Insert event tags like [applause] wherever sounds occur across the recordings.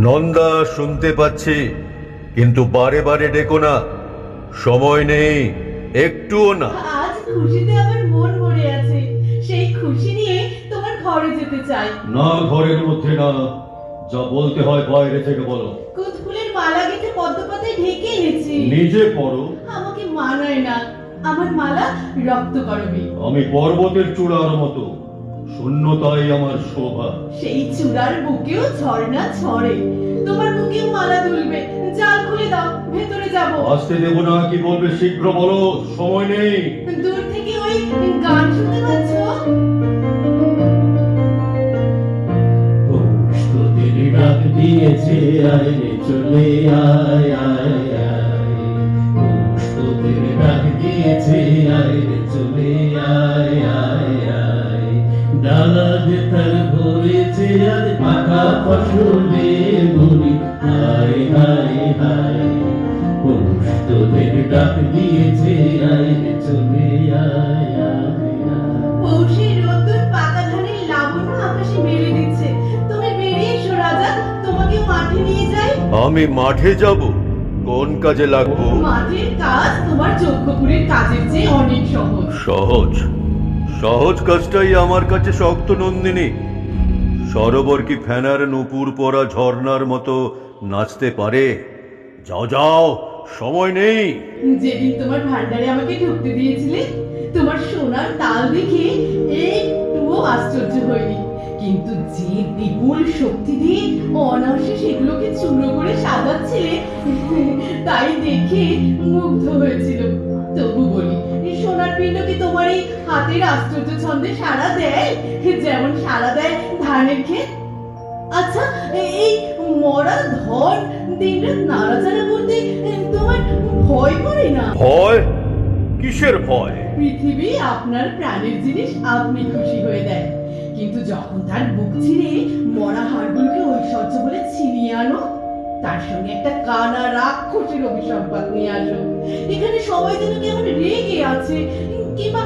নন্দা শুনতে পাচ্ছি কিন্তু বারে বারে ডেকো না। সময় নেই একটুও না। আজ খুশিতে আমার মন ভরে আছে। সেই খুশি নিয়ে তোমার ঘরে যেতে চাই। না ঘরের মধ্যে না। যা বলতে হয় বাইরে থেকে বলো। কুদ ফুলের মালা গেঁথে পদ্মপাতায় ঢেকে এনেছি। নিজে পড়ো। আমাকে মানায় না। আমার মালা রক্ত করবে আমি পর্বতের চূড়ার মতো। শূন্যতাই আমার শোভা। সেই চূড়ার বুকেও ঝর্ণা ছড়ে তোমার বুকেও মালা দুলবে। জাল খুলে দাও ভেতরে যাব। আসতে দেব না কি বলবে শীঘ্র বলো সময় নেই। দূর থেকে ওই গান শুনতে পাচ্ছ? ডাক দিয়েছে আয় রে চলে আয় আয় আয়। ডাক দিয়েছে আয় রে চলে আয় আয় আয়। ভরেছে পাকা ফসলে হায় পৌষ তোদের ডাক দিয়েছে আয় চলে আয় আয় আয়। পৌষের রোদ্দুর পাতা ধানের লাবণ্য আকাশে মেলে দিচ্ছে। তুমি বেরিয়ে এসো রাজা তোমাকে মাঠে নিয়ে যাই। আমি মাঠে যাব। কোন কাজে লাগবো? মাঠের কাজ তোমার যজ্ঞপুরের কাজের চেয়ে অনেক সহজ। সহজ। সহজ কাজটাই আমার কাছে শক্ত নন্দিনী। সরোবর কি ফেনার নুপুর পরা ঝর্ণার মতো নাচতে পারে? যাও যাও, সময় নেই। যেদিন তোমার ভান্ডারে আমাকে ঢুকতে দিয়েছিলে, তোমার সোনার তাল দেখে একটুও আশ্চর্য কিন্তু যে বিপুল শক্তি দিয়ে অনায়াসে সেগুলোকে চূর্ণ করে সাজাচ্ছিলে, তাই দেখে মুগ্ধ হয়েছিল। তবু বলি পিণ্ড কি তোমার এই হাতের আশ্চর্য ছন্দে সাড়া দেয় যেমন সাড়া দেয় ধানের ক্ষেত। আচ্ছা এই মরা ধন দিনরাত নাড়াচাড়া করতে তোমার ভয় করে না? ভয়? কিসের ভয়? পৃথিবী আপনার প্রাণের জিনিস আপনি খুশি হয়ে দেয়। কিন্তু যখন তার বুক ছিঁড়ে মরা হাড়গুলোকে ঐশ্বর্য বলে ছিনিয়ে আনো তার সঙ্গে একটা কানা রাক্ষসের অভিসম্পাদ নিয়ে আসো। এখানে সবাই যেন কেমন রেগে আছে, কিংবা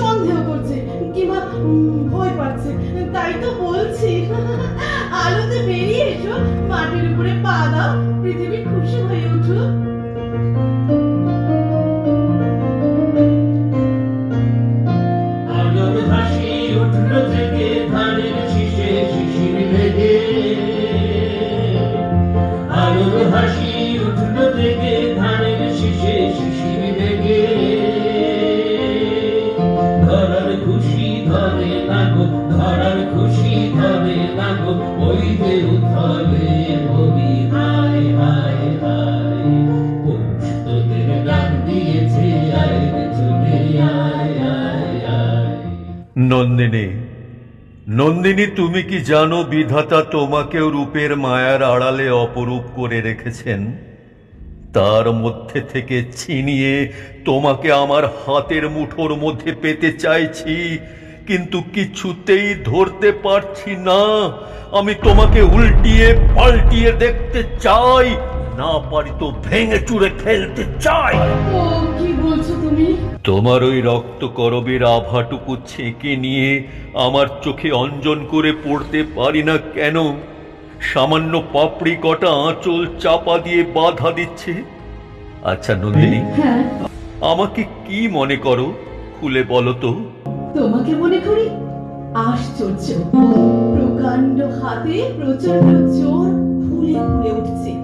সন্দেহ করছে, কিংবা ভয় পাচ্ছে। তাই তো বলছি, আলোতে বেরিয়ে এসো, মাটির উপরে পা দাও, পৃথিবী নন্দিনী নন্দিনী, তুমি কি জানো বিধাতা তোমাকেও রূপের মায়ার আড়ালে অপরূপ করে রেখেছেন? তার মধ্যে থেকে ছিনিয়ে তোমাকে আমার হাতের মুঠোর মধ্যে পেতে চাইছি, কিন্তু কিছুতেই ধরতে পারছি না। আমি তোমাকে উল্টিয়ে পাল্টিয়ে দেখতে চাই। না পারি তো ভেঙে চুরে ফেলতে চাই। ও কি বলছো তুমি? তোমার ওই রক্ত করবের আভাটুকু ছেঁকে নিয়ে আমার চোখে অঞ্জন করে পড়তে পারি না কেন? সামান্য পাপড়ি কটা আঁচল চাপা দিয়ে বাধা দিচ্ছে। আচ্ছা নন্দিনী হ্যাঁ। আমাকে কি মনে করো? খুলে বলো তো। তোমাকে মনে করি? আশ্চর্য। প্রকাণ্ড হাতে প্রচণ্ড জোর ফুলে ফুলে উঠছে।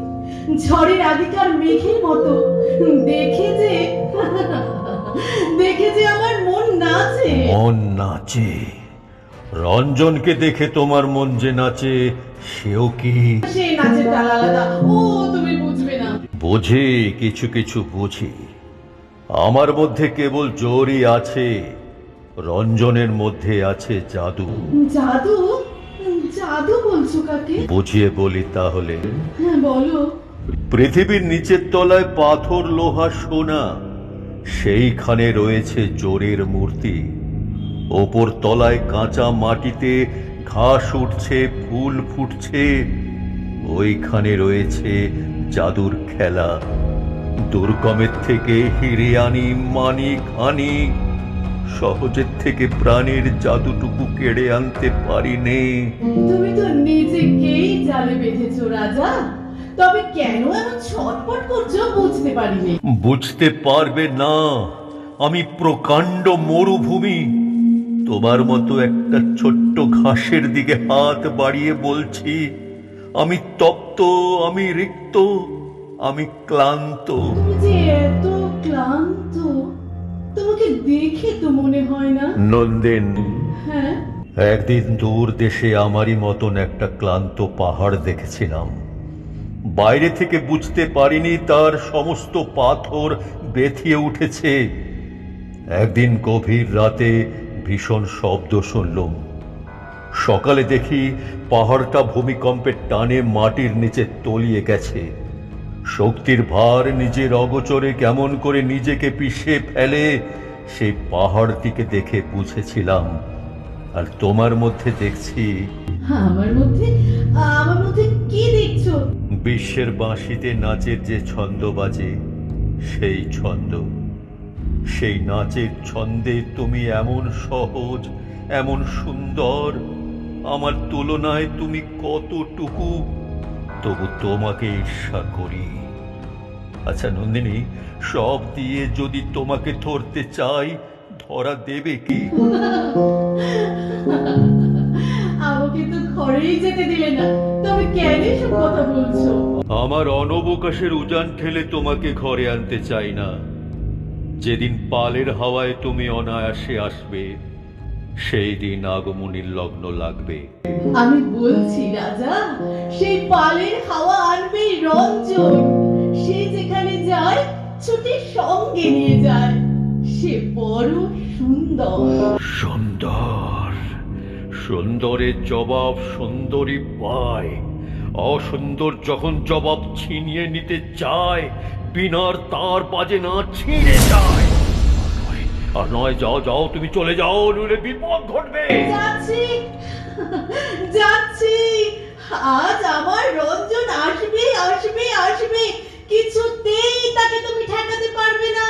ঝড়ের আগেকার মেঘের মতো। দেখে যে দেখে যে আমার মন নাচে। মন নাচে। রঞ্জনকে দেখে তোমার মন যে নাচে সেও কি? সে নাচের তাল আলাদা। ও তুমি বুঝবে না। বোঝে কিছু কিছু বুঝি। আমার মধ্যে কেবল জোরই আছে রঞ্জনের মধ্যে আছে জাদু। জাদু? জাদু বলছো কাকে? বুঝিয়ে বলি তাহলে। হ্যাঁ বলো। পৃথিবীর নিচের তলায় পাথর, লোহা, সোনা, সেইখানে রয়েছে জোরের মূর্তি। ওপর তলায় কাঁচা মাটিতে ঘাস উঠছে, ফুল ফুটছে, ওইখানে রয়েছে জাদুর খেলা। দুর্গমের থেকে হিরে আনি মানিক আনি সহজের থেকে প্রাণীর জাদুটুকু কেড়ে আনতে পারি নে তুমি তো নিজেকেই জালে বেঁধেছো, রাজা। তবে কেন এমন ছটপট করছ বুঝতে পারিনি? বুঝতে পারবে না। আমি প্রকাণ্ড মরুভূমি। তোমার মতো একটা ছোট্ট ঘাসের দিকে হাত বাড়িয়ে বলছি আমি তপ্ত আমি রিক্ত আমি ক্লান্ত। তুমি যে এত ক্লান্ত তোমাকে দেখে তো মনে হয় না? নন্দেন হ্যাঁ? একদিন দূর দেশে আমারই মতন একটা ক্লান্ত পাহাড় দেখেছিলাম। বাইরে থেকে বুঝতে পারিনি তার সমস্ত পাথর বেথিয়ে উঠেছে। একদিন গভীর রাতে ভীষণ শব্দ শুনলুম। সকালে দেখি পাহাড়টা ভূমিকম্পের টানে মাটির নিচে তলিয়ে গেছে। শক্তির ভার নিজের অগোচরে কেমন করে নিজেকে পিষে ফেলে সেই পাহাড়টিকে দেখে বুঝেছিলাম। আর তোমার মধ্যে দেখছি আমার মধ্যে আমার মধ্যে কি দেখছ? বিশ্বের বাঁশিতে নাচের যে ছন্দ বাজে সেই ছন্দ। সেই নাচের ছন্দে তুমি এমন সহজ এমন সুন্দর আমার তুলনায় তুমি কতটুকু? তবু তোমাকে ঈর্ষা করি। আচ্ছা নন্দিনী সব দিয়ে যদি তোমাকে ধরতে চাই ধরা দেবে কি? [laughs] আমাকে তো ঘরেই যেতে দিলে না। তবে কেন এসব কথা বলছো? আমার অনবকাশের উজান ঠেলে তোমাকে ঘরে আনতে চাই না। যেদিন পালের হাওয়ায় তুমি অনায়াসে আসবে সেই দিন আগমনীর লগ্ন লাগবে। আমি বলছি রাজা সেই পালের হাওয়া আনবে রঞ্জন। সে যেখানে যায় ছুটি সঙ্গে নিয়ে যায়। সে বড় সুন্দর। সুন্দর। সুন্দরের জবাব সুন্দরী পায়, অসুন্দর যখন জবাব ছিনিয়ে নিতে চায়, বিনার তার বাজে না ছিঁড়ে যায়। আর নয় যাও যাও, তুমি চলে যাও নুলে বিপদ ঘটবে। যাচ্ছি যাচ্ছি, আজ আমার রঞ্জন আসবে আসবে আসবে, কিছুতেই তাকে তুমি ঠেকাতে পারবে না।